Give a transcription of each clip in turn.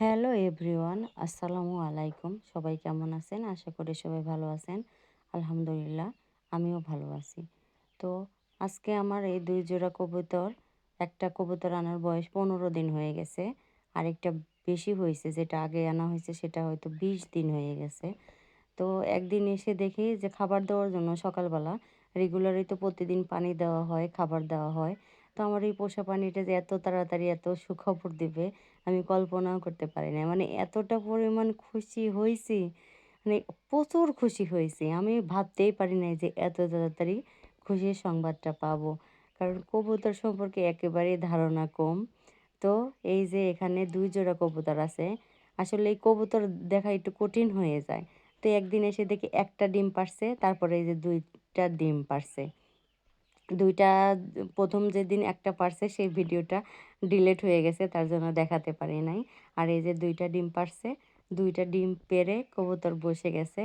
Hello everyone, আসসালামু আলাইকুম। সবাই কেমন আছেন? আশা করি সবাই ভালো আছেন। আলহামদুলিল্লাহ, আমিও ভালো আছি। তো আজকে আমার এই দুই জোড়া কবুতর, একটা কবুতর আনার বয়স পনেরো দিন হয়ে গেছে। আরেকটা বেশি হয়েছে, যেটা আগে আনা হয়েছে, সেটা হয়তো বিশ দিন হয়ে গেছে। তো একদিন এসে দেখি যে খাবার দেওয়ার জন্য সকালবেলা রেগুলারই তো প্রতিদিন পানি দেওয়া হয়, খাবার দেওয়া হয়। তো আমার এই পোষা পানিটা যে এত তাড়াতাড়ি এত সুখবর দেবে, আমি কল্পনাও করতে পারি না মানে এতটা পরিমাণ খুশি হয়েছি মানে প্রচুর খুশি হয়েছি আমি ভাবতেই পারি নাই যে এত তাড়াতাড়ি খুশির সংবাদটা পাবো। কারণ কবুতর সম্পর্কে একেবারেই ধারণা কম। তো এই যে এখানে দুই জোড়া কবুতর আছে, আসলে এই কবুতর দেখা একটু কঠিন হয়ে যায়। তো একদিন এসে দেখি একটা ডিম পারছে তারপরে এই যে দুইটা ডিম পারছে দুইটা, প্রথম যেদিন একটা পারছে সেই ভিডিওটা ডিলেট হয়ে গেছে, তার জন্য দেখাতে পারি নাই। আর এই যে দুইটা ডিম পারছে, দুইটা ডিম পেরে কবুতর বসে গেছে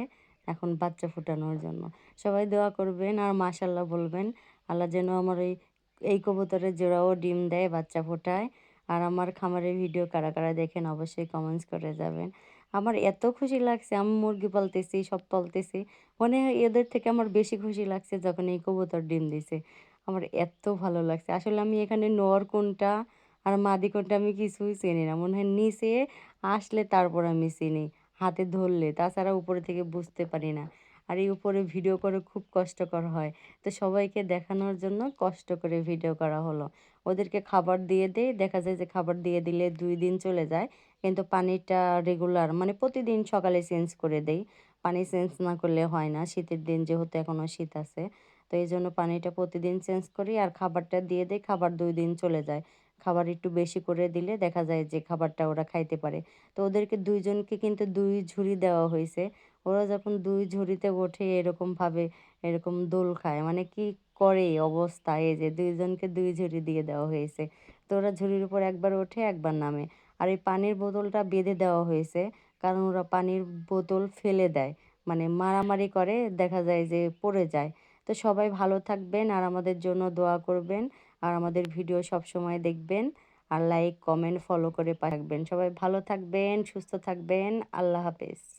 এখন বাচ্চা ফুটানোর জন্য। সবাই দোয়া করবেন আর মাশাল্লাহ বলবেন, আল্লাহ যেন আমার এই এই কবুতরের জোড়াও ডিম দেয়, বাচ্চা ফোটায়। আর আমার খামারের ভিডিও কারা কারা দেখেন অবশ্যই কমেন্টস করে যাবেন। আমার এত খুশি লাগছে, আমি মুরগি পালতেছি, সব পালতেছি। মানে এদের থেকে আমার বেশি খুশি লাগছে যখন এই কবুতর ডিম দিছে। আমার এত ভালো লাগছে। আসলে আমি এখানে নর কোনটা আর মাদি কোনটা আমি কিছুই চিনি না। মনে হয় নিচে আসলে তারপর আমি চিনি, হাতে ধরলে। তাছাড়া উপরে থেকে বুঝতে পারি না। আর এই উপরে ভিডিও করে খুব কষ্টকর হয়। তো সবাইকে দেখানোর জন্য কষ্ট করে ভিডিও করা হলো। ওদেরকে খাবার দিয়ে দেই, দেখা যায় যে খাবার দিয়ে দিলে দুই দিন চলে যায়, কিন্তু পানিটা রেগুলার মানে প্রতিদিন সকালে চেঞ্জ করে দেই। পানি চেঞ্জ না করলে হয় না, শীতের দিন যেহেতু এখনও শীত আছে, তো এই জন্য পানিটা প্রতিদিন চেঞ্জ করি আর খাবারটা দিয়ে দিই, খাবার দুই দিন চলে যায়। খাবার একটু বেশি করে দিলে দেখা যায় যে খাবারটা ওরা খাইতে পারে। তো ওদেরকে দুইজনকে কিন্তু দুই ঝুড়ি দেওয়া হয়েছে। ওরা যখন দুই ঝুড়িতে ওঠে এরকমভাবে এরকম দোল খায় মানে কি করে অবস্থা এই যে দুইজনকে দুই ঝুড়ি দিয়ে দেওয়া হয়েছে। তো ওরা ঝুড়ির উপর একবার ওঠে, একবার নামে। আর এই পানির বোতলটা বেঁধে দেওয়া হয়েছে, কারণ ওরা পানির বোতল ফেলে দেয় মানে মারামারি করে, দেখা যায় যে পড়ে যায়। তো সবাই ভালো থাকবেন আর আমাদের জন্য দোয়া করবেন। আর আমাদের ভিডিও সব সময় দেখবেন আর লাইক, কমেন্ট, ফলো করে থাকবেন। সবাই ভালো থাকবেন, সুস্থ থাকবেন। আল্লাহ হাফেজ।